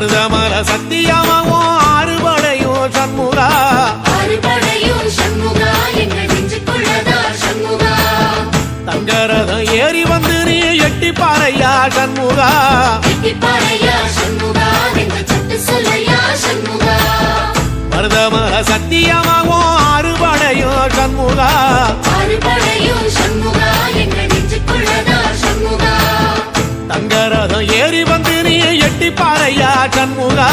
மருதமர சத்தியமாவும் ஆறுபடையும் சண்முகா. தங்கரதம் ஏறி வந்து நீ எட்டி பாறையா சண்முகா மருதமர சத்தியமாவும் ஆறுபடையும் பாறையா சண்முகா